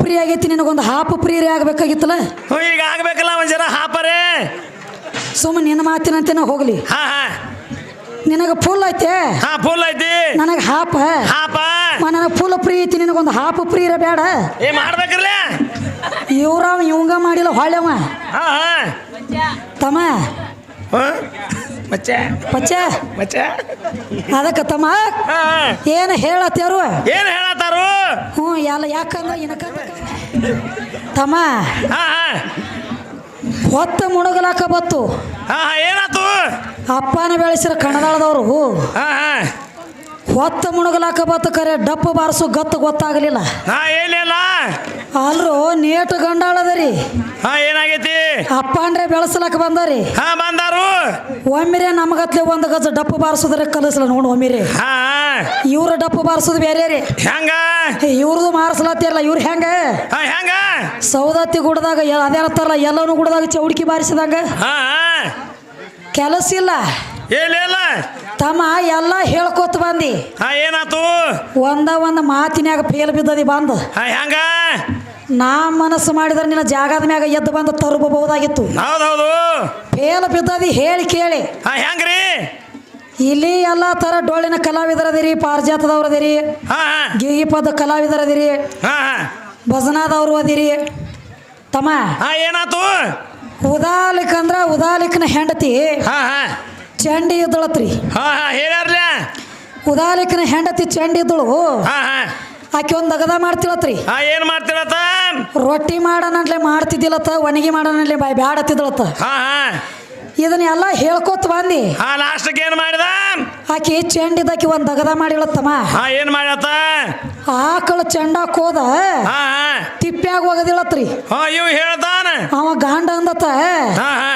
Free ಆಗೈತಿ ನಿನಗೊಂದು ಹಾಪು ಪ್ರೀರೇ ಆಗ್ಬೇಕಾಗಿತ್ತಲ್ಲ? ಹ್ಞೂ ಈಗ ಆಗ್ಬೇಕಲ್ಲ ಒಂದ್ ಜನ ಹಾಪರೇ. ಸುಮ್ಮನೆ ನಿನ್ನ ಮಾತಿನಂತೆ ನಾ ಹೋಗ್ಲಿ. ಹಾ ಹಾ. ನಿನಗೆ ಫುಲ್ ಐತೆ? ಹಾ ಫುಲ್ ಐತಿ. ನನಗೆ ಹಾಪ? ಹಾಪ? ನನಗೆ ಫುಲ್ ಪ್ರೀ ಐತಿ ನಿನಗೊಂದು ಹಾಫ್ ಪ್ರೀ ಇರ ಬೇಡ. ಏ ಮಾಡ್ಬೇಕ್ರಲ್ಲ. ಇವ್ರವ ಇವಂಗ ಮಾಡಿಲ್ಲ ಹೊಳ್ಳೆವ. ಹಾ ಹಾ. ತಮ್ಮ ಹಾ? ಮಚ್ಚ. ಪಚ್ಚ ಮಚ್ಚ. ಅದಕ್ಕೆ ತಮ್ಮ. ಏನು ಹೇಳತ್ತೇರು ಏನ್ ಹೇಳತ್ತಾರು? ಹ್ಞೂ ಎಲ್ಲ ಯಾಕಂದ್ರೆ ಏನಕ್ಕ ತಮ್ಮ ಹೊತ್ತ ಮುಣಗಲಾಕ ಬತ್ತು. ಏನಾತು? ಅಪ್ಪನ ಬೆಳೆಸಿರ ಕಣದಾಳದವ್ರು. ಹೊತ್ತ ಮುಣಗಲಾಕ ಬತ್ತು ಕರೆ ಡಪ್ಪ ಬಾರಿಸು ಗತ್ತು ಗೊತ್ತಾಗಲಿಲ್ಲ. ಏನಿಲ್ಲ. ಅಲ್ರು ನೇಟು ಗಂಡಾಳದರಿ. ಹಾ ಏನಾಗೈತಿ? ಅಪ್ಪ ಅಂದ್ರೆ ಬೆಳೆಸ್ಲಾಕ ಬಂದರಿ. ಹಾ ಬಂದಾರು. ಒಮ್ಮಿರೆ ನಮಗತ್ಲೆ ಒಂದು ಗಜ ಡಪ್ಪು ಬಾರಿಸೋದ್ರೆ ಕಲಿಸಲ ನೋಡು ಒಮ್ಮಿರೆ. ಹಾ ಇವ್ರ ಡಪ್ಪು ಬಾರಿಸೋದು ಬೇರೆ ರೀ ಹೆಂಗ ಇವ್ರದು ಮಾರಿಸ್ಲತ್ತಿರಲ್ಲ ಇವ್ರು ಹೆಂಗ? ಹಾ ಹೆಂಗ? ಸೌದತ್ತಿ ಗುಡದಾಗ ಅದೇನತ್ತಾರಲ್ಲ ಎಲ್ಲನೂ ಗುಡ್ದಾಗ ಚೌಡ್ಕಿ ಬಾರಿಸಿದಂಗ? ಹಾ ಕೆಲಸ ಇಲ್ಲ ಏನಿಲ್ಲ ತಮ್ಮ ಎಲ್ಲ ಹೇಳ್ಕೊತ ಬಂದಿ. ಹಾ ಏನಾತು? ಒಂದ ಒಂದು ಮಾತಿನ್ಯಾಗ ಫೇಲ್ ಬಿದ್ದದಿ ಬಂದು. ಹಾ ಹೆಂಗ? ನಾ ಮನಸ್ಸು ಮಾಡಿದ್ರೆ ನಿನ್ನ ಜಾಗದ ಮ್ಯಾಗ ಎದ್ದು ಬಂದು ತರುಬಹುದಾಗಿತ್ತು ಹೌದೌದು. ಫೇಲ್ ಬಿದ್ದದಿ ಹೇಳಿ ಕೇಳಿ. ಹಾ ಹೆಂಗ್ರಿ? ಇಲ್ಲಿ ಎಲ್ಲ ಥರ ಡೊಳ್ಳಿನ ಕಲಾವಿದರದಿರಿ ಪಾರ್ಜಾತದವರದಿರಿ ಹಾ ಹಾ. ಗೀಗಿ ಪದ ಕಲಾವಿದರದಿರಿ ಹಾ. ಭಜನಾದವರು ಅದಿರಿ. ತಮ್ಮ ಹಾ ಏನಾತು? ಉದಾಲಿಕ್ ಅಂದ್ರ ಉದಾಲಿಕ್ನ ಹೆಂಡತಿ ಹಾ ಹಾ. ಚಂಡಿ ಇದ್ದಳತ್ರಿ. ಹಾ ಹಾ ಹೇಳ್ಯಾರ್ಲ? ಉದಾಲಿಕ್ನ ಹೆಂಡತಿ ಚಂಡಿ ಇದ್ದಳು. ಹಾ ಹಾ. ಆಕೆ ಒಂದು ಅಗದ ಮಾಡ್ತಿಳತ್ರಿ. ಹಾ ಏನ್ ಮಾಡ್ತಿರತ್ತ ರೊಟ್ಟಿ ಮಾಡೋಣಲೆ ಮಾಡ್ತಿದ್ದಿಲ್ಲತ್ತ ಒಣಗಿ ಮಾಡೋಣಲೆ ಬಾಯ್ ಬ್ಯಾಡತ್ತಿದ್ಲತ್ತ ಹಾ ಹಾ. ಇದನ್ನೆಲ್ಲ ಹೇಳ್ಕೊತ ಬಂದಿ. ಹಾ ಲಾಸ್ಟ್ಗೆ ಏನ್ ಮಾಡಿದ? ಆಕೆ ಚೆಂಡಿದಾಕಿ ಒಂದು ದಗದ ಮಾಡಿಳತ್ತಮ್ಮ. ಹಾ ಏನ್ ಮಾಡತ್ತ ಆಕಳ ಚೆಂಡಾಕ್ ಹೋದ. ಹಾ ಹಾ. ತಿಪ್ಪ್ಯಾಗ ಒಗದಿಳತ್ರಿ ಹಾ ಇವ್ ಹೇಳ್ತಾನ. ಅವ ಗಾಂಡ ಅಂದತ್ತ. ಹಾ ಹಾ.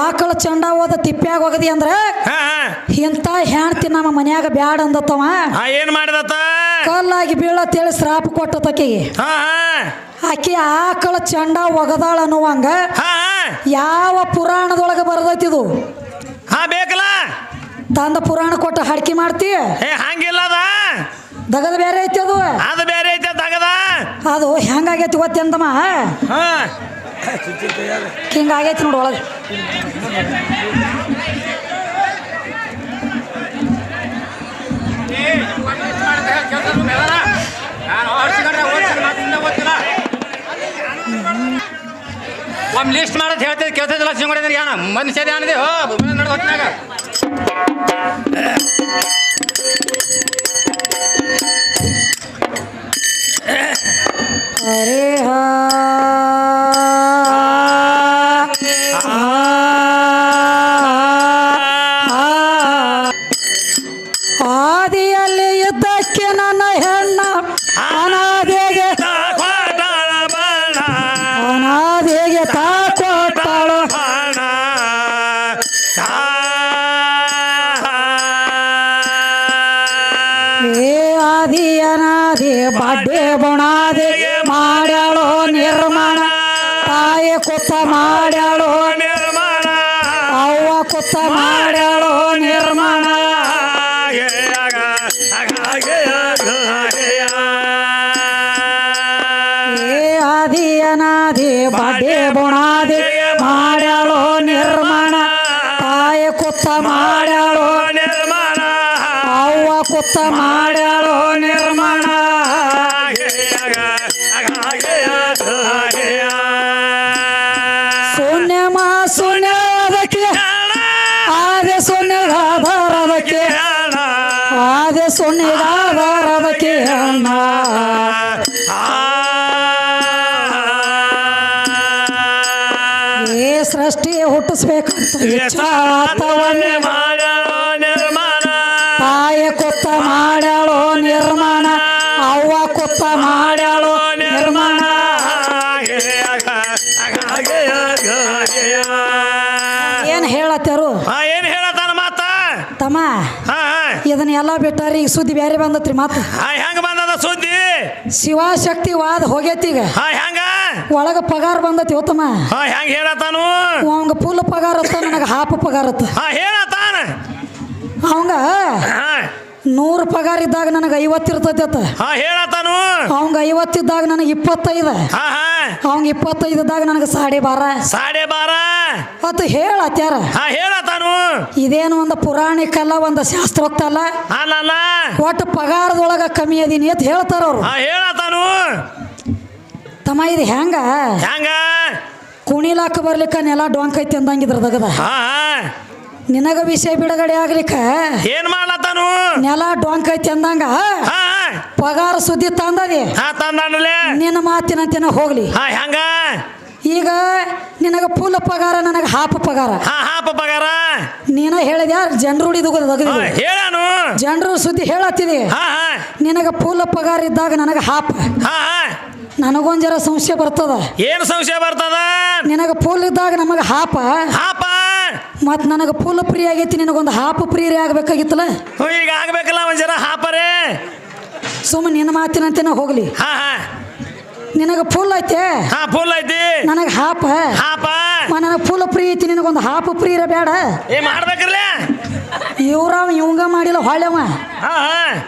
ಆಕಳ ಚಂಡ ಹೋದ ತಿಪ್ಪ್ಯಾಗ ಹೋಗದಿ ಅಂದ್ರ ಹಾ ಹಾ. ಇಂಥ ಹೆಣ್ತಿ ನಮ್ಮ ಮನ್ಯಾಗ ಬ್ಯಾಡ ಅಂದತ್ತವ. ಹಾ ಏನ್ ಮಾಡಿದತ್ತ? ಕಲ್ಲಾಗಿ ಬೀಳತ್ತೇಳಿ ಶ್ರಾಪ ಹಾ ಆಕೆ ಆಕಳ ಚಂಡ ಒಗದಾಳ ಅನ್ನುವಂಗ ಯಾವ ಪುರಾಣದೊಳಗೆ ಬರದೈತಿದು ಹಾ ಬೇಕಲ್ಲ? ತಂದ ಪುರಾಣ ಕೊಟ್ಟು ಹಡ್ಕಿ ಮಾಡ್ತಿ? ಏ ಹಂಗಿಲ್ಲ ಅದ. ದಗದ ಬೇರೆ ಐತಿ ಅದು? ಅದು ಬೇರೆ ಐತೆ ದಗದ. ಅದು ಹೆಂಗಾಗೈತಿ ಗೊತ್ತೇಂದಮ್ಮ? ಹಾ. ಹಿಂಗಾಗೈತಿ ನೋಡು ಒಳಗೆ. ಲಿಸ್ಟ್ ಮಾಡೋದು ಹೇಳ್ತಿದ್ ಕೇಳ್ತಿದ್ದಿಲ್ಲ ಸಿಂಗಡಿದ್ರೆ ಏನ ಮನುಷ್ಯ ಏನಿದೆ ಹೋ ನಡ್ ಆದಿಯಲ್ಲಿ ಇದ್ದಕ್ಕೆ ನನ್ನ ಹೆಣ್ಣ ಅನಾದಿ ಸೃಷ್ಟಿ ಹುಟ್ಟಿಸ್ಬೇಕಂತ ತಾಯಿ ಕುತ್ತ ಮಾಡ್ಯಾಳೋ ನಿರ್ಮಾಣ ಅವ್ವ ಕೊತ್ತ ಮಾಡ್ಯಾಳೋ ನಿರ್ಮಾಣ. ಏನ್ ಹೇಳತ್ತಾರು ಏನ್ ಹೇಳತ್ತಾನ ಮಾತ? ತಮ್ಮ ಇದನ್ನೆಲ್ಲ ಇದನ್ನ ಎಲ್ಲ ಬಿಟ್ಟಾರಿ ಈಗ ಸುದ್ದಿ ಬೇರೆ ಬಂದತ್ರಿ ಮಾತು. ಹೆಂಗ ಬಂದದ ಸುದ್ದಿ? ಶಿವಶಕ್ತಿ ವಾದ ಹೋಗೈತಿ ಈಗ. ಹಾ ಹೆಂಗ? ಒಳಗ ಪಗಾರ ಬಂದತಿ ಉತ್ತಮ ಹೆಂಗ ಹೇಳತಾನು ಅವಂಗ ಫುಲ್ ಪಗಾರ ಅತ್ತ ನನಗೆ ಹಾಫ್ ಪಗಾರ ಅತ್ತ. ಹೇಳತಾನ ಅವಂಗ ನೂರು ಪಗಾರ ಇದ್ದಾಗ ನನಗೆ ಐವತ್ತು ಇರ್ತೈತಿ ಅತ್ತ. ಹೇಳತಾನು ಅವಂಗ ಐವತ್ತಿದ್ದಾಗ ನನಗೆ ಇಪ್ಪತ್ತೈದು. ಅವಂಗ ಇಪ್ಪತ್ತೈದು ಇದ್ದಾಗ ನನಗೆ ಸಾಡೆ ಬಾರ. ಸಾಡೆ ಬಾರ? ಅತ್ತು ಹೇಳತ್ಯಾರ ಹೇಳತಾನು ಇದೇನು ಒಂದು ಪುರಾಣಿಕ ಅಲ್ಲ ಒಂದು ಶಾಸ್ತ್ರೋಕ್ತ ಅಲ್ಲ? ಒಟ್ಟು ಪಗಾರದೊಳಗ ಕಮ್ಮಿ ಅದೀನಿ ಅಂತ ಹೇಳ್ತಾರ ಅವ್ರು. ಹೇಳತಾನು ತಮ್ಮ ಇದು ಹೆಂಗ ಹೆಂಗ ಕುಣಿಲಾಕ ಬರ್ಲಿಕ್ಕ ನೆಲ ಡೊಂಕ್ ಐತಿ ಅಂದಂಗಿದ್ರ ದಗದ. ಹಾ ನಿನಗ ವಿಷಯ ಬಿಡುಗಡೆ ಆಗ್ಲಿಕ್ಕ? ಏನ್ ಮಾಡ್ಲತ್ತಾನು? ನೆಲ ಡೊಂಕ್ ಐತಿ ಅಂದಂಗ? ಹಾ ಪಗಾರ ಸುದ್ದಿ ತಂದದಿ? ಹಾ ತಂದಾನಲೆ ನಿನ್ನ ಮಾತಿನಂತಿನ ಹೋಗ್ಲಿ. ಹಾ ಹೆಂಗ ಈಗ ನಿನಗ ಫುಲ್ ಪಗಾರ ನನಗೆ ಹಾಪ ಪಗಾರ. ಹಾ ಹಾಪ ಪಗಾರ. ನೀನ ಹೇಳಿದ್ಯಾ ಜನರು ಹಾ, ಹೇಳಾನು. ಜನರು ಸುದ್ದಿ ಹೇಳತ್ತಿದಿ. ಹಾ ಹಾ. ನಿನಗ ಫುಲ್ ಪಗಾರ ಇದ್ದಾಗ ನನಗೆ ಹಾಪ. ಹಾ ಹಾ. ನನಗೊಂದ್ ಜರ ಸಂಶಯ ಬರ್ತದ? ಏನು ಸಂಶಯ ಬರ್ತದ? ನಿನಗ ಫುಲ್ ಇದ್ದಾಗ ನಮಗೆ ಹಾಪ? ಹಾಪ? ಮತ್ ನನಗೆ ಫುಲ್ ಫ್ರೀ ಆಗೈತಿ ನಿನಗೊಂದು ಹಾಪ ಫ್ರೀ ಆಗ್ಬೇಕಾಗಿತ್ತಲ್ಲ? ಹ್ಞೂ, ಈಗ ಆಗ್ಬೇಕಲ್ಲ ಒಂದ್ ಹಾಪರೇ. ಸುಮ್ಮನೆ ನಿನ್ನ ಮಾತಿನಂತೆನ ಹೋಗ್ಲಿ. ಹಾ ಹಾ. ನಿನಗೆ ಫುಲ್ ಐತೆ? ಹಾ ಫುಲ್ ಐತಿ. ನನಗೆ ಹಾಪ? ಹಾಪ? ನನಗ ಫುಲ್ ಫ್ರೀ ಐತಿ ನಿನಗೊಂದು ಹಾಪ ಫ್ರೀ ಬೇಡ ಏ ಮಾಡ್ಬೇಕ್ರಲ್ಲ. ಇವ್ರವ ಇವಂಗ ಮಾಡಿಲ್ಲ ಹೊಳ್ಳೆವ. ಹಾ ಹಾ.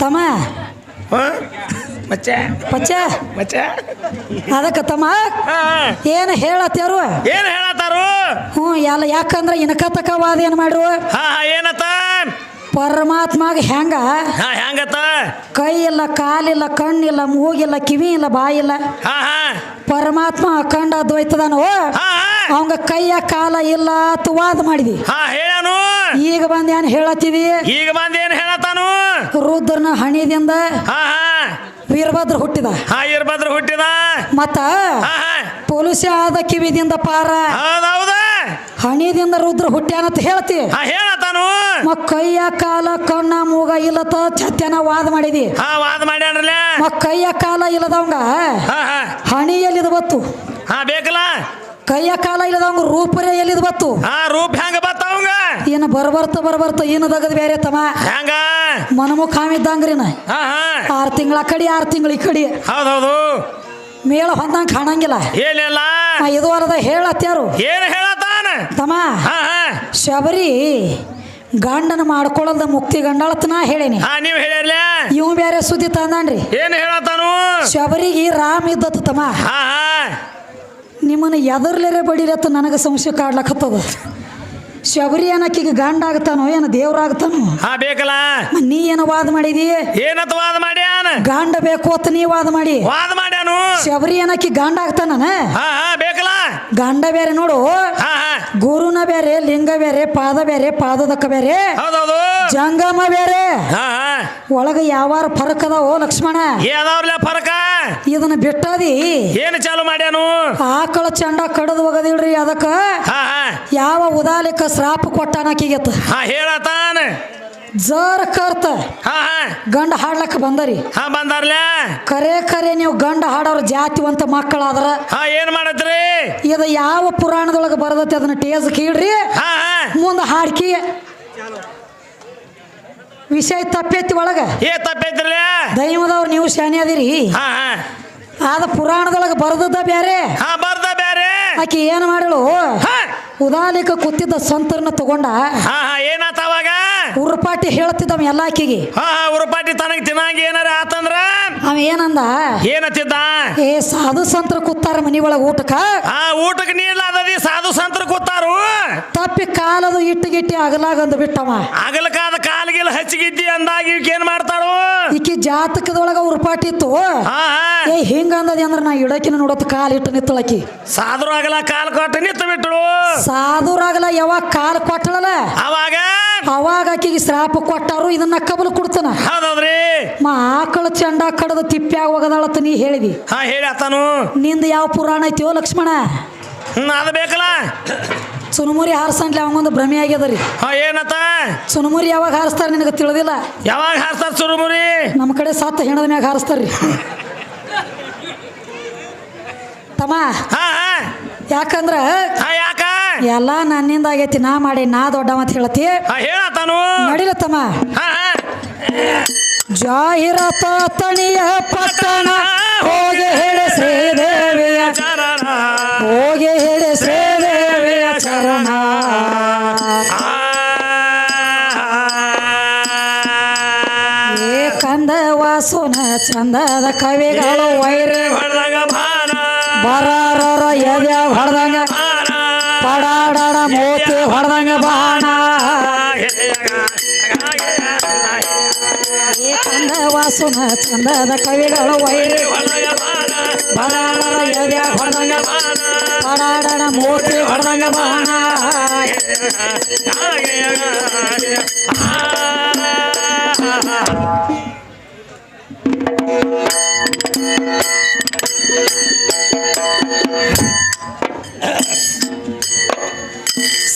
ತಮ್ಮ ಹಾ? ಮಚ್ಚೆ. ಪಚ್ಚ ಮಚ್ಚೆ. ಅದಕ್ಕೆ ತಮ್ಮ. ಏನು ಹೇಳತ್ಯಾರು? ಏನ್ ಹೇಳತ್ತಾರು? ಹ್ಞೂ ಎಲ್ಲ ಯಾಕಂದ್ರೆ ಇನಕ ತಕವಾದ ಏನು ಮಾಡ್ರು? ಹಾ ಹಾ ಏನತ್ತ? ಪರಮಾತ್ಮಾಗ ಹೆಂಗ? ಹಾ ಹೆಂಗತ್ತ? ಕೈ ಇಲ್ಲ ಕಾಲಿಲ್ಲ ಕಣ್ಣಿಲ್ಲ ಮೂಗಿಲ್ಲ ಕಿವಿ ಇಲ್ಲ ಬಾಯಿಲ್ಲ ಹಾ ಹಾ. ಪರಮಾತ್ಮ ಅಖಂಡ ಅದ್ವೈತದಾನು? ಹಾ ಹಾ. ಅವಂಗ ಕೈಯ ಕಾಲ ಇಲ್ಲ ಅಂತ ವಾದ ಮಾಡಿದಿ. ಹಾ ಹೇಳನು. ಈಗ ಬಂದು ಏನು ಹೇಳತ್ತಿದಿ? ಈಗ ಬಂದ್ ಏನ್ ಹೇಳತ್ತಾನು? ರುದ್ರನ ಹಣಿದಿಂದ ಹಾ ಹಾ. ವೀರಭದ್ರ ಹುಟ್ಟಿದ. ಹಾ ವೀರಭದ್ರ ಹುಟ್ಟಿದ. ಮತ್ತ ಪೊಲೀಸ ಆದ ಕಿವಿದಿಂದ ಪಾರ. ಹೌದೌದ ಹಣಿದಿಂದ ರುದ್ರ ಹುಟ್ಟ್ಯಾನಂತ ಹೇಳ್ತಿ. ಹೇಳತಾನು ಮ ಕೈಯ ಕಾಲ ಕಣ್ಣ ಮೂಗ ಇಲ್ಲತ ಚತ್ಯನ ವಾದ ಮಾಡಿದಿ. ಹಾ ವಾದ ಮಾಡ್ಯಾನ್ರಲ್ಲ ಮ ಕೈಯ ಕಾಲ ಇಲ್ಲದವಂಗ ಹಣಿಯಲ್ಲಿ ಬತ್ತು ಹಾ ಬೇಕಲ್ಲ. ಕೈಯ ಕಾಲ ಇಲ್ಲದವಂಗ ರೂಪರೇ ಎಲ್ಲಿದ್ ಬತ್ತು? ಆ ರೂಪ ಹೆಂಗ ಬತ್ತವಂಗ ಏನು ಬರಬರ್ತ ಬರಬರ್ತ ಏನು ದಗದ್ ಬೇರೆ ತಮ ಹೆಂಗ? ಮನಮುಖ ಕಾಮಿದ್ದಂಗ್ರಿ ನಾ ಆರ್ ತಿಂಗಳ ಕಡಿ ಆರು ತಿಂಗಳ ಈ ಕಡಿ. ಹೌದೌದು. ಮೇಳ ಹೊಂದಂಗ ಕಾಣಂಗಿಲ್ಲ. ಏನಿಲ್ಲ. ಇದು ಅಲ್ಲದ ಹೇಳತ್ಯಾರು. ಏನ್ ಹೇಳತ್ತಾನ? ತಮ್ಮ ಶಬರಿ ಗಂಡನ ಮಾಡ್ಕೊಳ್ಳಲ್ದ ಮುಕ್ತಿ ಗಂಡಾಳತ್ ನಾ ಹೇಳೇನಿ. ನೀವು ಹೇಳಿರ್ಲ? ಇವ್ ಬೇರೆ ಸುದ್ದಿ ತಂದಾನ್ರಿ. ಏನು ಹೇಳತ್ತಾನು? ಶಬರಿಗೆ ರಾಮ್ ಇದ್ದತ್ತು ತಮ್ಮ. ನಿಮ್ಮನ್ನ ಎದರ್ಲೇರೆ ಬಡಿರತ್ತ ನನಗೆ ಸಂಶಯ ಕಾಡ್ಲಕತ್ತದ. ಶಬರಿ ಏನಕ್ಕಿಗೆ ಗಂಡ ಆಗ್ತಾನೋ ಏನ ದೇವ್ರಾಗ್ತಾನೋ ಹಾ ಬೇಕಲ್ಲ. ಮ ನೀ ಏನ ವಾದ ಮಾಡಿದಿ? ಏನತ್ ವಾದ ಮಾಡ್ಯಾನ ಗಂಡ ಬೇಕು ಅಂತ ನೀ ವಾದ ಮಾಡಿ. ವಾದ ಮಾಡ್ಯಾನು? ಶಬರಿ ಏನಕ್ಕಿ ಗಂಡ ಆಗ್ತಾನ ಹಾ ಹಾ ಬೇಕಲ್ಲ. ಗಂಡ ಬೇರೆ ನೋಡು. ಹಾ ಹಾ. ಗುರುನ ಬೇರೆ ಲಿಂಗ ಬೇರೆ ಪಾದ ಬೇರೆ ಪಾದದಕ್ಕ ಬೇರೆ ಹೌದೌದು. ಜಂಗಮ ಬೇರೆ. ಹಾ ಹಾ. ಒಳಗ ಯಾವಾರ ಫರಕ್ ಅದಾವೋ ಲಕ್ಷ್ಮಣ? ಫರಕ? ಇದನ್ನ ಬಿಟ್ಟದಿ? ಏನು ಚಾಲು ಮಾಡ್ಯಾನು? ಆಕಳ ಚಂಡ ಕಡದ್ ಹೋಗದಿಲ್ರಿ ಅದಕ್ಕ? ಹಾ ಹಾ. ಯಾವ ಉದಾಲಿಕ ಶ್ರಾಪ ಕೊಟ್ಟಾನಕಿಗೆತ್ತ ಹಾ ಹೇಳತಾನ ಜರ ಕರ್ತ. ಹಾ ಹಾ. ಗಂಡ ಹಾಡ್ಲಕ್ಕ ಬಂದರಿ. ಹಾ ಬಂದಾರ್ಲ. ಕರೆ ಕರೆ ನೀವು ಗಂಡ ಹಾಡೋರು ಜಾತಿವಂತ ಮಕ್ಕಳಾದ್ರ. ಹಾ ಏನ್ ಮಾಡತ್ರಿ? ಇದು ಯಾವ ಪುರಾಣದೊಳಗೆ ಬರದತಿ ಅದನ್ನ ಟೇಜ್ ಕೀಳ್ರಿ. ಹಾ ಹಾ. ಮುಂದೆ ಹಾಡ್ಕಿ. ವಿಷಯ ತಪ್ಪೈತಿ ಒಳಗ. ಏ ತಪ್ಪೈತ್ರಲ್ಲ ದೈವದವ್ರು ನೀವು ಶಾನೆ ಅದಿರಿ. ಹಾ ಹಾ. ಆದ ಪುರಾಣದೊಳಗೆ ಬರದದ್ದ ಬೇರೆ ಹಾ ಬರ್ದ. ಆಕಿ ಏನ್ ಮಾಡಳು? ಹಾ. ಉದಾಲಿಕ ಕೂತಿದ್ದ ಸಂತರನ್ನ ತಗೊಂಡ ಉರ್ಪಾಟಿ ಹೇಳ್ತಿದ್ದವ ಎಲ್ಲ ಆಕಿಗೆ. ಹಾ ಉರುಪಾಟಿ ತನಗ ತಿನ್ನಂಗ ಏನಾರ ಆತಂದ್ರ? ಅವ ಏನಂದ? ಏನತ್ತಿದ್ದ ಏ ಸಾಧು ಸಂತ್ರ ಕೂತಾರ ಮನಿ ಒಳಗ ಊಟಕ್ಕ ಹಾ ಊಟಕ್ಕೆ ನೀಡ್ಲಾದದಿ ಸಾಧು ಸಂತ್ರ ಕೂತಾರು. ತಪ್ಪಿ ಕಾಲದು ಇಟ್ಟಿಗಿಟ್ಟಿ ಅಗಲಾಗಂದು ಬಿಟ್ಟವ. ಅಗಲಕಾದ ಕಾಲ್ಗಿಲ್ ಹಚ್ಚಿಗಿದ್ದಿ ಅಂದಾಗ ಇವಕ್ಕೆ ಏನ್ ಮಾಡ್ತಾಳು? ಈಕಿ ಜಾತಕದೊಳಗ ಉರುಪಾಟಿ ಇತ್ತು. ಹಾ ಏ ಹಿಂಗ ಅಂದದಿ ಅಂದ್ರ ನಾ ಇಡಕಿನ ನೋಡತ್ ಕಾಲ್ ಇಟ್ಟು ನಿತ್ತಳಕಿ ಸಾಧುರು ಆಗಲ ಕಾಲ್ ಕೊಟ್ಟು ನಿತ್ತು ಬಿಟ್ಟಳು ಸಾಧುರಾಗಲ ಯಾವಾಗ ಕಾಲ್ ಕೊಟ್ಟಳಲ್ಲ? ಅವಾಗ? ಅವಾಗ ಆಕಿಗೆ ಶ್ರಾಪ ಕೊಟ್ಟಾರು ಇದನ್ನ ಕಬಲು ಕೊಡ್ತಾನ. ಹೌದೌದ್ರಿ? ಆಕಳ ಚಂಡ ಕಡದ ತಿಪ್ಪ್ಯಾಗ ಹೋಗದಾಳತ್ತ ನೀ ಹೇಳಿದಿ. ಹಾ ಹೇಳಿ ಆತನು. ನಿಂದ ಯಾವ ಪುರಾಣ ಐತಿಯೋ ಲಕ್ಷ್ಮಣ? ಅದು ಬೇಕಲ್ಲ. ಸುನುಮುರಿ ಹಾರಿಸಂಟ್ಲಿ ಅವಂಗೊಂದು ಭ್ರಮೆ ಆಗ್ಯದ ರೀ ಹಾ ಏನತ್ತ? ಸುನುಮುರಿ ಯಾವಾಗ ಹಾರಿಸ್ತಾರ ನಿನಗೆ ತಿಳಿದಿಲ್ಲ? ಯಾವಾಗ ಹಾರಸ್ತಾರ ಸುನಮೂರಿ? ನಮ್ಮ ಕಡೆ ಸತ್ತ ಹೆಣದ ಮ್ಯಾಗ ಹಾರಿಸ್ತಾರ್ರಿ. ತಮ್ಮ ಹಾ ಹಾ. ಯಾಕಂದ್ರ ಎಲ್ಲ ನನ್ನಿಂದ ಆಗೈತಿ ನಾ ಮಾಡಿ ನಾ ದೊಡ್ಡ ಅಂತ ಹೇಳತಿ ಹಾ ಜಾಹೀರಾತ ನಡಿಲ ತಮ್ಮ. ಜಾಹಿರಾತ ತಣಿಯ ಪಟ್ಟಣ ಹೋಗಿ ಹೇಳಿ ಶ್ರೀದೇವಿಯ ಚರಣ. ಹೋಗಿ ಹೇಳಿ ಶ್ರೀದೇವಿಯ ಚರಣ. ಆ ಚಂದದ ಕವಿಗಳು ವೈರಿ ಹೊಡೆದಾಗ ಬಾರ ಬರಾರ ಎದೆ ಹೊಡೆದಂಗ. ಮೋತಿ ಹೊಡೆದಂಗ ಬಾಣ. ಈ ಚಂದ ವಾಸುನ, ಚಂದದ ಕವಿಗಳು ವೈರಿ ಎದೆ ಹೊಡೆದಂಗ ಪಡಾಡಾಡ ಮೋತಿ ಹೊಡೆದಂಗ ಬಾಣ.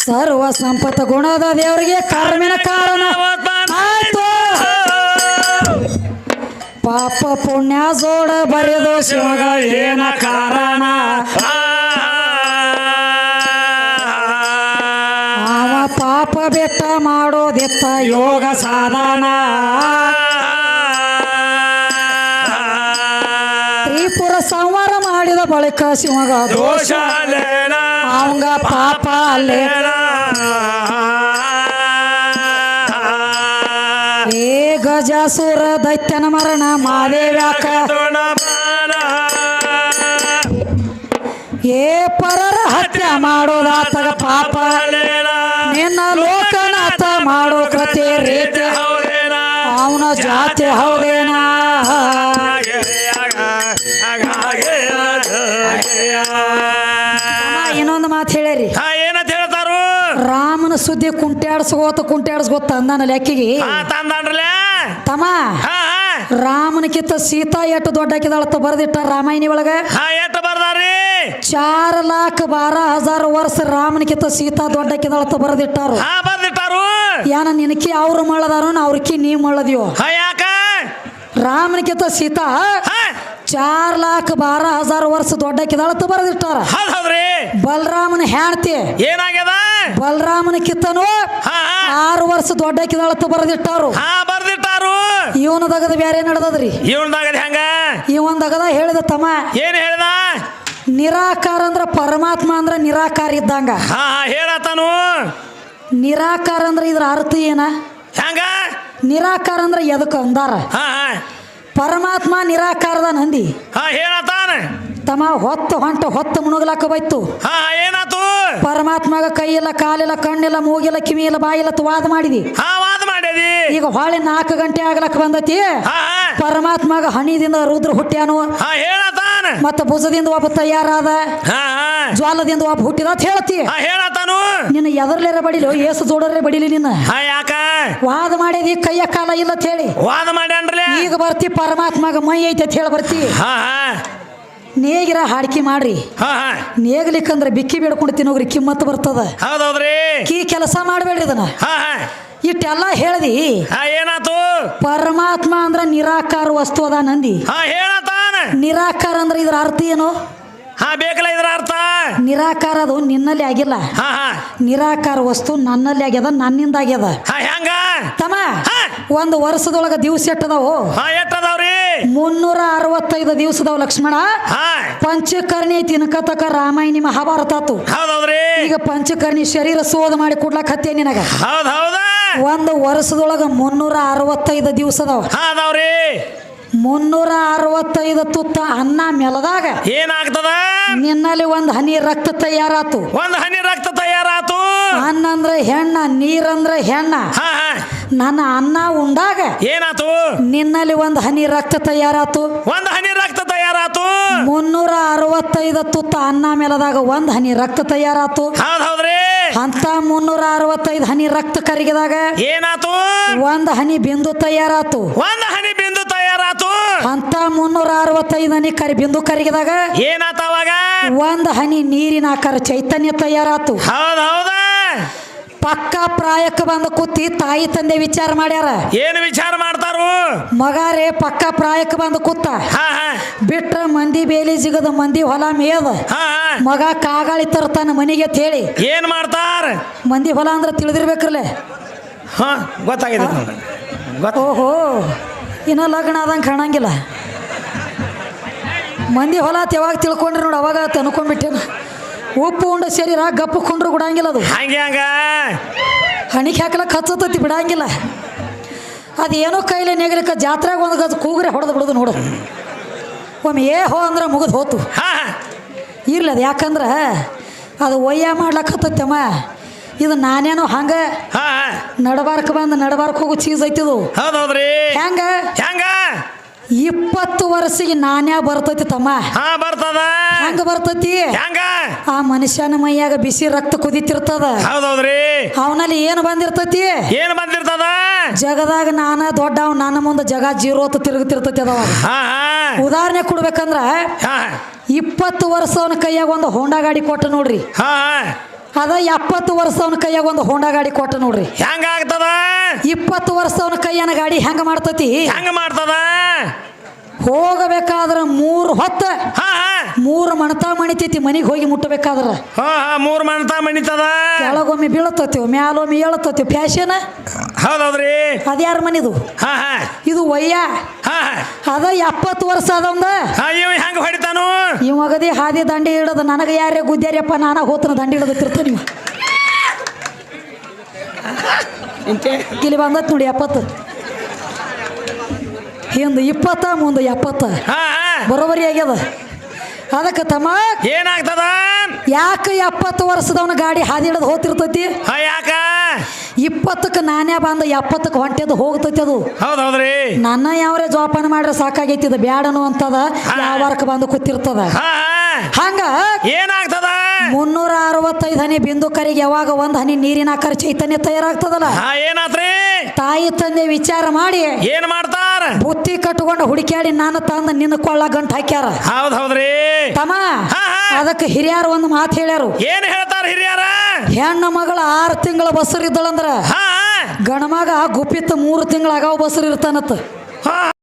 ಸರ್ವ ಸಂಪತ್ ಗುಣದ ದೇವರಿಗೆ. ಕರ್ಮಿನ ಕಾರಣ. ಪಾಪ ಪುಣ್ಯ ಜೋಡ ಬರೆದು ಶಿವಗ ಏನ ಕಾರಣ. ಅವ ಪಾಪ ಬೆತ್ತ ಮಾಡೋದಿತ್ತ ಯೋಗ ಸಾಧನ. ಬಳಿಕ ಶಿವಗ ದೋಷ ಅವಂಗ ಪಾಪ ಅಲ್ಲೇ. ಏ ಗಜಾಸುರ ದೈತ್ಯನ ಮರಣ ಮಾದೇವ್ಯಾಕ ಏ ಪರರ ಹತ್ಯೆ ಮಾಡೋದಾತಗ ಪಾಪ. ನಿನ್ನ ಲೋಕನಾಥ ಮಾಡೋ ಕತೆ ರೀತಿ. ಅವನ ಜಾತಿ ಹೌದೇನಾ. ಸುದ್ದಿ ಕುಂಟ್ಯಾಡ್ಸ್ಕೋತ ಕುಂಟ್ಯಾಡ್ಸ್ಕೋತ ಅಂದಾನ ಲೆಕ್ಕಿಗೆ ತಂದಾನ್ರಲ್ಲ? ತಮ್ಮ? ರಾಮನಕಿತ್ತ ಸೀತಾ ಎಷ್ಟು ದೊಡ್ಡಕ್ಕಿದಾಳತ್ತ ಬರೆದಿಟ್ಟ ರಾಮಾಯಣಿ ಒಳಗ? ಚಾರ ಎಷ್ಟ ಬರ್ದಾರಿ ಚಾರ್ ಲಾಖ ಬಾರ ಹಜಾರ್ ವರ್ಷ ರಾಮನಕಿತ್ತ ಸೀತಾ ದೊಡ್ಡಕ್ಕಿದಾಳತ್ತ ಬರೆದಿಟ್ಟಾರು. ಏನ ಬರ್ದಿಟ್ಟಾರು. ಯಾನ ನಿನಕಿ ಅವ್ರು ಮಳ್ಳದಾರು ಅವ್ರಕಿ ನೀ ರಾಮನ ಯಾಕ? ರಾಮನಕ್ಕಿಂತ ಸೀತಾ? ಚಾರ್ ಲಾಖ ಬಾರ ಹಜಾರ್ ವರ್ಷ ದೊಡ್ಡ ಬರೆದಿಟ್ಟಾರ. ಹೌದ್ ಹೌದ್ರಿ. ಬಲರಾಮನ ಹೆಣ್ತಿ ಏನಾಗ್ಯದ? ಬಲರಾಮನ ಕಿತ್ತನು. ಆರು ವರ್ಷ ದೊಡ್ಡ ಬರೆದಿಟ್ಟಾರು. ಬರ್ದಿಟ್ಟಾರು. ಇವನ ದಗದ ಬ್ಯಾರೆ ನಡೆದದ್ರಿ. ಇವನ್ದಾಗದ ಹೆಂಗ? ಇವನ್ ದಗದ ಹೇಳಿದ ತಮ್ಮ ಏನ್ ಹೇಳ್ದ? ನಿರಾಕಾರ ಅಂದ್ರ ಪರಮಾತ್ಮ ಅಂದ್ರ ನಿರಾಕಾರ ಇದ್ದಂಗ. ಹಾ ಹಾ ನಿರಾಕಾರ ಅಂದ್ರ ಇದ್ರ ಅರ್ಥ ಏನ? ಹೆಂಗ? ನಿರಾಕಾರ ಅಂದ್ರ ಎದಕ್ಕೆ ಅಂದಾರ? ಪರಮಾತ್ಮ ನಿರಾಕಾರದ ನಂದಿ. ಹಾ ತಮ್ಮ ಹೊತ್ತು ಹೊಂಟ ಹೊತ್ತು ಮುಣುಗ್ಲಾಕ ಬೈತು ಹಾ ಏನಾತು? ಪರಮಾತ್ಮಗ ಕೈಯಿಲ್ಲ ಕಾಲಿಲ್ಲ ಕಣ್ಣಿಲ್ಲ ಮೂಗಿಲ್ಲ ಕಿವಿ ಇಲ್ಲ ಬಾಯಿಲ್ಲ ತು ವಾದ ಮಾಡಿದಿ. ಹಾ ವಾದ ಮಾಡಿದಿ. ಈಗ ಹೊಳೆ ನಾಲ್ಕು ಗಂಟೆ ಆಗ್ಲಕ್ ಬಂದತಿ. ಪರಮಾತ್ಮಗ ಹಣಿದಿಂದ ರುದ್ರ ಹುಟ್ಟ್ಯಾನು. ಹಾ ಹೇಳತ್ತಾನ ಮತ್ತ ಭುಜದಿಂದ ಒಬ್ಬ ತಯಾರಾದ ಹಾ ಜ್ವಾಲದಿಂದ ಒಬ್ಬ ಹುಟ್ಟಿದ ಅಂತ ಹೇಳ್ತಿ. ಹಾ ಹೇಳತ್ತಾನು. ನಿನ್ನ ಎದರ್ಲೇರ ಬಡಿಲು ಏಸು ಜೋಡರೇ ಬಡಿಲಿ ನಿನ್ನ. ಹಾ ಯಾಕ? ವಾದ ಮಾಡಿದಿ ಕೈಯ ಕಾಲ ಇಲ್ಲ ಅಂತ ಹೇಳಿ. ವಾದ ಮಾಡ್ಯಾನ್ರಲ್ಲ ಈಗ ಬರ್ತಿ ಪರಮಾತ್ಮಗ ಮೈ ಐತೆ ಅಂತ ಹೇಳಿ ಬರ್ತಿ. ಹಾ ಹಾ. ನೇಗಿರ ಹಾಡ್ಕಿ ಮಾಡ್ರಿ. ಹಾ ಹಾ. ನೇಗ್ಲಿಕ್ಕಂದ್ರ ಬಿಕ್ಕಿ ಬೇಡ್ಕೊಂಡು ತಿನ್ನೋಗ್ರಿ ಕಿಮ್ಮತ್ ಬರ್ತದ. ಹೌದೌದ್ರಿ. ಕೀ ಕೆಲಸ ಮಾಡಬೇಡ್ರಿ ಅದನ್ನ ಹಾ ಹಾ. ಇಟ್ಟೆಲ್ಲ ಹೇಳ್ದಿ. ಹಾ ಏನಾತು? ಪರಮಾತ್ಮ ಅಂದ್ರ ನಿರಾಕಾರ ವಸ್ತು ಅದ ನಂದಿ. ಹಾ ಹೇಳತ್ತಾನ ನಿರಾಕಾರ ಅಂದ್ರೆ ಇದ್ರ ಅರ್ಥ ಏನು? ಹಾ ಬೇಕಲ್ಲ ಇದ್ರ ಅರ್ಥ? ನಿರಾಕಾರ ಅದು ನಿನ್ನಲ್ಲಿ ಆಗಿಲ್ಲ. ಹಾ ಹಾ. ನಿರಾಕಾರ ವಸ್ತು ನನ್ನಲ್ಲಿ ಆಗ್ಯದ ನನ್ನಿಂದ ಆಗ್ಯದ. ಹಾ ಹೆಂಗ? ತಮ್ಮ ಒಂದು ವರ್ಷದೊಳಗ ದಿವಸ ಎಟ್ಟದವು. ಹಾ ಎಟ್ಟದವ್ರಿ? ಮುನ್ನೂರ ಅರವತ್ತೈದು ದಿವಸದವ್ ಲಕ್ಷ್ಮಣ. ಹಾ. ಪಂಚಕರ್ಣಿ ತಿನ್ಕತಕ ರಾಮಾಯಣಿ ಮಹಾಭಾರತ ಆತು. ಹೌದೌದ್ರಿ? ಈಗ ಪಂಚಕರ್ಣಿ ಶರೀರ ಸೋದ ಮಾಡಿ ಕೊಡ್ಲಾಕ್ ಹತ್ತೆ ನಿನಗ. ಹೌದ್ ಹೌದ? ಒಂದು ವರ್ಷದೊಳಗ ಮುನ್ನೂರ ಅರವತ್ತೈದು ದಿವಸದವ್ರಿ ಹಾ ಅದಾವ್ರಿ. ಮುನ್ನೂರ ಅರವತ್ತೈದು ತುತ್ತ ಅನ್ನ ಮೆಲದಾಗ ಏನಾಗ್ತದ? ನಿನ್ನಲ್ಲಿ ಒಂದು ಹನಿ ರಕ್ತ ತಯಾರಾತು. ಒಂದ್ ಹನಿ ರಕ್ತ ತಯಾರಾತು? ಅನ್ನ ಅಂದ್ರೆ ಹೆಣ್ಣ ನೀರಂದ್ರೆ ಹೆಣ್ಣ. ನನ್ನ ಅನ್ನ ಉಂಡಾಗ ಏನಾತು? ನಿನ್ನಲ್ಲಿ ಒಂದು ಹನಿ ರಕ್ತ ತಯಾರಾತು. ಒಂದ್ ಹನಿ ರಕ್ತ ತಯಾರಾತು? ಮುನ್ನೂರ ಅರವತ್ತೈದು ತುತ್ತ ಅನ್ನ ಮೆಲದಾಗ ಒಂದು ಹನಿ ರಕ್ತ ತಯಾರಾತು. ಹೌದ್ರಿ ಅಂತ ಮುನ್ನೂರ ಅರವತ್ತೈದು ಹನಿ ರಕ್ತ ಕರಗಿದಾಗ ಏನಾತು? ಒಂದು ಹನಿ ಬಿಂದು ತಯಾರಾತು. ಒಂದ್ ಹನಿ ಅಂತ ಮುನ್ನೂರ ಅರವತ್ತೈದು ಹನಿ ಕರಿ ಬಿಂದು ಕರಿಗಿದಾಗ ಏನಾತ ಅವಾಗ? ಒಂದು ಹನಿ ನೀರಿನ ಆಕಾರ ಚೈತನ್ಯ ತಯಾರಾತು. ಹೌದ್ ಹೌದ? ಪಕ್ಕ ಪ್ರಾಯಕ್ಕೆ ಬಂದು ಕೂತಿ ತಾಯಿ ತಂದೆ ವಿಚಾರ ಮಾಡ್ಯಾರ. ಏನು ವಿಚಾರ ಮಾಡ್ತಾರು? ಮಗಾರೇ ಪಕ್ಕ ಪ್ರಾಯಕ್ಕೆ ಬಂದು ಕೂತ. ಹಾ ಹಾ. ಬಿಟ್ರ ಮಂದಿ ಬೇಲಿ ಜಿಗದ ಮಂದಿ ಹೊಲ ಮೇದ ಹಾ ಹಾ. ಮಗ ಕಾಗಾಳಿ ತರ್ತಾನ ಮನೆಗೆ ತೇಳಿ ಹೇಳಿ. ಏನ್ ಮಾಡ್ತಾರ? ಮಂದಿ ಹೊಲ ಅಂದ್ರೆ ತಿಳಿದಿರ್ಬೇಕ್ರಲ್ಲೇ. ಹಾ ಗೊತ್ತಾಗಿದೆ. ಗೊತ್ತ ಓಹೋ. ಇನ್ನ ಲಗ್ನ ಆದಂಗೆ ಕಾಣಂಗಿಲ್ಲ. ಮಂದಿ ಹೊಲ ಯಾವಾಗ ತಿಳ್ಕೊಂಡ್ರಿ ನೋಡಿ ಅವಾಗ ಅನ್ಕೊಂಡ್ಬಿಟ್ಟೇನ. ಉಪ್ಪು ಉಂಡ ಶರೀರ ಗಪ್ಪು ಕೊಂಡ್ರು ಬಿಡಂಗಿಲ್ಲ ಅದು. ಹಂಗೆ ಹಂಗ? ಹಣಿಗೆ ಹಾಕ್ಲಕ್ಕೆ ಹಚ್ಚತೈತಿ ಬಿಡಂಗಿಲ್ಲ. ಅದೇನೋ ಕೈಲಿ ನೆಗಲಿಕ್ಕೆ ಜಾತ್ರೆಗೆ ಒಂದು ಗಜ ಕೂಗ್ರೆ ಹೊಡೆದು ಬಿಡೋದು ನೋಡು. ಒಮ್ಮೆ ಏ ಹೋ ಅಂದ್ರೆ ಮುಗಿದು ಹೋತು. ಹಾ. ಇರ್ಲಿ ಅದು ಯಾಕಂದ್ರೆ ಅದು ಒಯ್ಯ ಮಾಡ್ಲಕ್ಕತ್ತಮ್ಮ ಇದು ನಾನೇನೋ ಹಂಗ ಹಾ. ನಡಬಾರ್ಕ್ ಬಂದು ನಡಬಾರ್ಕ ಹೋಗೋ ಚೀಸ್ ಐತಿದು ಹೌದೌದ್ರಿ. ಹೆಂಗ? ಹೆಂಗ? ಇಪ್ಪತ್ತು ವರ್ಷಿಗೆ ನಾನೇ ಬರ್ತೈತಿ ತಮ್ಮ. ಹಾ ಬರ್ತದ. ಹೆಂಗ ಬರ್ತೈತಿ? ಹೆಂಗ? ಆ ಮನುಷ್ಯನ ಮೈಯಾಗ ಬಿಸಿ ರಕ್ತ ಕುದಿತಿರ್ತದ. ಹೌದೌದ್ರಿ. ಅವನಲ್ಲಿ ಏನು ಬಂದಿರ್ತೈತಿ? ಏನ್ ಬಂದಿರ್ತದ? ಜಗದಾಗ ನಾನ ದೊಡ್ಡವ ನನ್ನ ಮುಂದೆ ಜಗ ಜೀರೋ ಅಂತ ತಿರುಗುತ್ತಿರ್ತೈತಿ ಅದವ ಹಾ ಹಾ. ಉದಾಹರಣೆ ಕೊಡ್ಬೇಕಂದ್ರ ಹಾ ಇಪ್ಪತ್ತು ವರ್ಷ ಅವನ ಕೈಯಾಗ ಒಂದು ಹೋಂಡಾ ಗಾಡಿ ಕೊಟ್ಟ ನೋಡ್ರಿ. ಹಾ. ಅದ ಎಪ್ಪತ್ತು ವರ್ಷ ಅವನ ಕೈಯಾಗ ಒಂದು ಹೋಂಡಾ ಗಾಡಿ ಕೊಟ್ಟ ನೋಡ್ರಿ. ಹೆಂಗ ಆಗ್ತದ ಇಪ್ಪತ್ತು ವರ್ಷ ಅವನ ಕೈಯನ ಗಾಡಿ ಹೆಂಗ ಮಾಡ್ತತಿ? ಹೆಂಗ ಮಾಡ್ತದ? ಹೋಗಬೇಕಾದ್ರ ಮೂರು ಹೊತ್ತ ಹಾ ಹಾ. ಮೂರು ಮಣತಾ ಮಣಿತೈತಿ ಮನಿಗೆ ಹೋಗಿ ಮುಟ್ಟಬೇಕಾದ್ರ. ಹಾ ಹಾ ಮೂರ್ ಮಣತಾ ಮಣಿತದ. ಕೆಳಗೊಮ್ಮೆ ಬೀಳತತ್ತೀವಿ ಮ್ಯಾಲೊಮ್ಮೆ ಏಳತತ್ತೀವಿ ಫ್ಯಾಷನ್? ಹೌದೌದ್ರಿ. ಅದ್ಯಾರ ಮನಿದು? ಹಾ ಹಾ. ಇದು ವಯ್ಯ. ಹಾ ಅದ ಎಪ್ಪತ್ತು ವರ್ಷ ಅದಂದ ಹೆಂಗ ಹೊಡಿತಾನು? ಇವಾಗದಿ ಹಾದಿ ದಂಡಿ ಹಿಡದ ನನಗೆ ಯಾರೇ ಗುದ್ದ್ಯಾರ್ಯಪ್ಪ ನಾನ ಹೋತನ ದಂಡಿ ಹಿಡದ ನೀವು ಇಲ್ಲಿ ಬಂದತ್ ನೋಡಿ ಎಪ್ಪತ್ತು. ಹಿಂದೆ ಇಪ್ಪತ್ತ ಮುಂದೆ ಎಪ್ಪತ್ತ. ಬರೋಬರಿ ಆಗ್ಯದ. ಅದಕ್ಕೆ ತಮ್ಮ ಏನಾಗ್ತದ? ಯಾಕೆ ಎಪ್ಪತ್ತು ವರ್ಷದವನ ಗಾಡಿ ಹಾದಿ ಹಿಡಿದು ಹೋಗ್ತಿರ್ತೈತಿ? ಯಾಕ? ಇಪ್ಪತ್ತಕ್ಕೆ ನಾನೇ ಬಂದ ಎಪ್ಪತ್ತಕ್ಕೆ ಹೊಂಟೆದು ಹೋಗ್ತೈತಿ ಅದು. ಹೌದೌದ್ರಿ ನನ್ನ ಯಾವ್ರೆ ಜೋಪಾನ ಮಾಡ್ರೆ ಸಾಕಾಗೈತಿ ಇದು ಬ್ಯಾಡನು ಅಂತದ ಯಾವ ವರ್ಕ್ ಬಂದು ಕೂತಿರ್ತದ. ಹಂಗ ಏನಾಗ್ತದ? ಮುನ್ನೂರ ಅರವತ್ತೈದು ಹನಿ ಬಿಂದು ಕರಿಗೆ ಯಾವಾಗ ಒಂದ್ ಹನಿ ನೀರಿನ ಆಕಾರ ಚೈತನ್ಯ ತಯಾರಾಗ್ತದಲ್ಲ? ಹಾ ಏನಾತ್ರಿ? ತಾಯಿ ತಂದೆ ವಿಚಾರ ಮಾಡಿ. ಏನ್ ಮಾಡ್ತಾರ? ಬುತ್ತಿ ಕಟ್ಕೊಂಡು ಹುಡುಕ್ಯಾಡಿ ನಾನು ತಂದ ನಿನ್ನ ಕೊಳ್ಳ ಗಂಟು ಹಾಕ್ಯಾರ. ಹೌದ್ ಹೌದ್ರಿ ತಮ್ಮ ಹಾ, ಹಾ. ಅದಕ್ಕೆ ಹಿರಿಯರು ಒಂದು ಮಾತು ಹೇಳ್ಯಾರು. ಏನ್ ಹೇಳ್ತಾರ ಹಿರಿಯರ? ಹೆಣ್ಣು ಮಗಳ ಆರು ತಿಂಗಳ ಬಸರ್ ಇದ್ದಳಂದ್ರ ಹಾ ಗಣಮಗ ಗುಪ್ಪಿತ್ತ ಮೂರು ತಿಂಗಳ ಬಸರ್ ಬಸರು ಇರ್ತಾನತ್ತ ಹಾ.